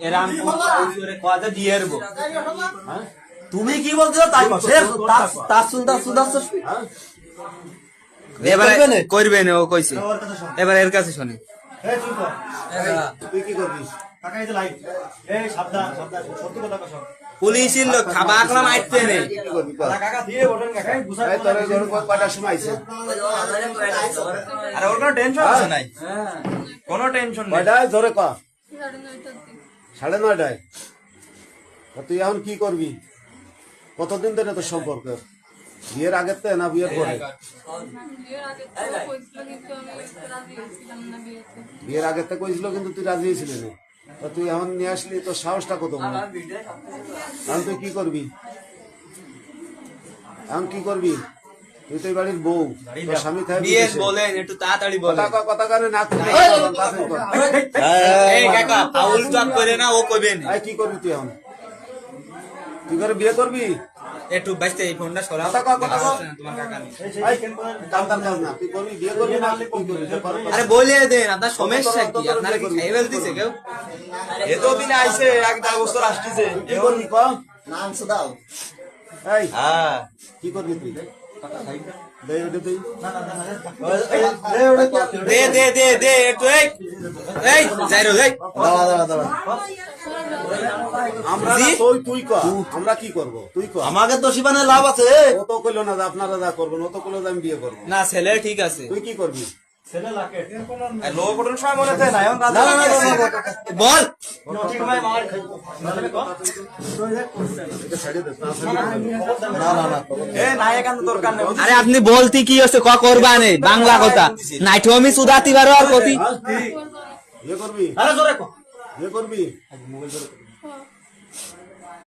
এরাম করে কথা দিয়ে এরবো? তুমি কি বলছো তাই তার- শুনতে শুনতে এবারে করবে না? ও কইছে। এবার এর কাছে শুনে। তুই কি করবি? পুলিশের লোক খাবার না মারতে নেই কি আইছে? আর ওর কোনো টেনশন আছে নাই কোনো টেনশন নেই? জোরে কর। সাড়ে নয়টায়। তা তুই এখন কি করবি? কতদিন ধরে তোর সম্পর্ক? বিয়ের আগের থেকে না বিয়ের পরে? বিয়ের আগে তো কইছিল কিন্তু আগের তুই রাজি হয়েছিলি না। তা তুই এখন নিয়ে আসলি তোর সাহসটা কত বড়? এখন তুই কি করবি? এখন কি করবি? তুই তো বাড়ির বউ। তোর স্বামী থাকে বিয়ে বলেন একটু তাড়াতাড়ি বলেন। কথা কথা কানে না খুলে এই কাকা ফাউল তো করে না ও কইবে না। কি করবি তুই এখন? তুই করে বিয়ে করবি? একটু বাইতে এই ফোনটা সরাও। কথা কথা তোমার কাকা। নেই। এই, কাম কাম কাম না তুই করবি বিয়ে করবি না কি করবি? আরে বলে দেন আপনার সমস্যা কি? আপনার কি খাই ফেলতেছে কেউ? এত দিন আইছে এক দা বছর আসতেছে। কি করবি ক এই হ্যাঁ। কি করবি তুই? দে তুই দে দে দে দে একটু এই এই যাই রো যাই আমরা তুই তুই কর আমরা কি করব তুই কর আমাকে তো শিবানে লাভ আছে ও তো কইলো না যে আপনারা যা করবেন ও তো কইলো যে আমি বিয়ে করব। না ছেলে ঠিক আছে। তুই কি করবি? মনে না না না না, না, না, না, বল। না না না। আরে আপনি বলতে কি হচ্ছে ক করবা নেই বাংলা কথা। নাইটো আমি সুদাতি পারো আর কতি করবি আরে জোরে কর করবি